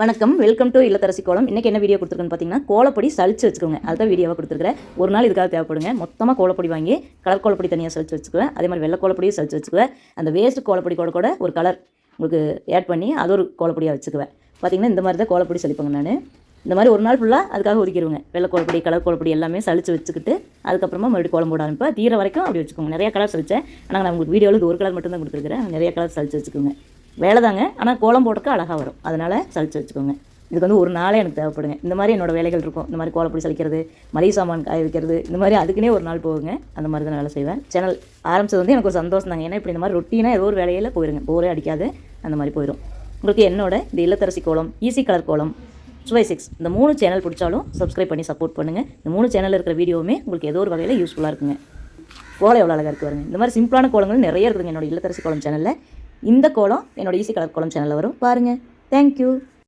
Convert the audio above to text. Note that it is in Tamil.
வணக்கம் வெல்கம் டு இல்லத்தரசி கோலம். இன்றைக்கி என்ன வீடியோ கொடுத்துருக்குன்னு பார்த்தீங்கன்னா கோலப்பொடி சளிச்சு வச்சுக்கோங்க. அதுதான் வீடியோவாக கொடுத்துருக்குறேன். ஒரு நாள் இதுக்காக தேவைப்படுங்க. மொத்தமாக கோலப்பொடி வாங்கி கலர் கோலப்பொடி தனியாக சளிச்சு வச்சுக்குவேன். அதே மாதிரி வெள்ளை கோலப்பொடியும் சளிச்சு வச்சுக்குவேன். அந்த வேஸ்ட் கோலப்பொடி கூட கூட ஒரு கலர் உங்களுக்கு ஆட் பண்ணி அது ஒரு கோலப்பொடியாக வச்சுக்குவேன். பார்த்தீங்கன்னா இந்த மாதிரி தான் கோலப்பொடி சளிப்பேங்க நான். இந்த மாதிரி ஒரு நாள் ஃபுல்லாக அதுக்காக ஒதுக்கிடுவேங்க வெள்ளை கோலப்பொடி கலர் கோலப்பொடி எல்லாமே சலிச்சு வச்சுக்கிட்டு அதுக்கப்புறமா மறுபடியும் கோலம் போட ஆரம்பிப்பேன். தீர வரைக்கும் அப்படி வச்சுக்கோங்க. நிறைய கலர் சலிச்சேன் ஆனால் நான் உங்களுக்கு வீடியோவில் ஒரு கலர் மட்டும் தான் கொடுத்துருக்குறேன். நிறைய கலர் சளிச்சு வச்சுக்கோங்க. வேலை தாங்க ஆனால் கோலம் போடுறதுக்கு அழகாக வரும். அதனால் சளிச்சு வச்சுக்கோங்க. இதுக்கு வந்து ஒரு நாளே எனக்கு தேவைப்படுங்க. இந்த மாதிரி என்னோட வேலைகள் இருக்கும். இந்த மாதிரி கோலப்பொடி சலிக்கிறது மளிகை சாமான் காய வைக்கிறது இந்த மாதிரி அதுக்குன்னே ஒரு நாள் போகுங்க. அந்த மாதிரி தான் வேலை செய்வேன். சேனல் ஆரம்பிச்சது வந்து எனக்கு ஒரு சந்தோஷம் தாங்க ஏன்னா இப்படி இந்த மாதிரி ரொட்டீனாக ஏதோ ஒரு வேலையில் போயிருங்க. போரே அடிக்காது. அந்த மாதிரி போயிடும் உங்களுக்கு என்னோட இந்த இல்லத்தரசி கோலம் ஈஸி கலர் கோலம் சுவை சிக்ஸ் இந்த மூணு சேனல் பிடிச்சாலும் சப்ஸ்கிரைப் பண்ணி சப்போர்ட் பண்ணுங்கள் இந்த மூணு சேனலில் இருக்கிற வீடியோவுமே உங்களுக்கு ஏதோ ஒரு வகையில் யூஸ்ஃபுல்லாக இருக்குங்க. கோலம் எவ்வளோ அழகாக இருக்குது பாருங்க. இந்த மாதிரி சிம்பிளான கோலங்கள் நிறைய இருக்குதுங்க என்னோட இல்லத்தரசி கோலம் சேனலில் இந்த கோலம் என்னோட ஈஸி கலர் கோலம் சேனலில் வரும். பாருங்கள் தேங்க்யூ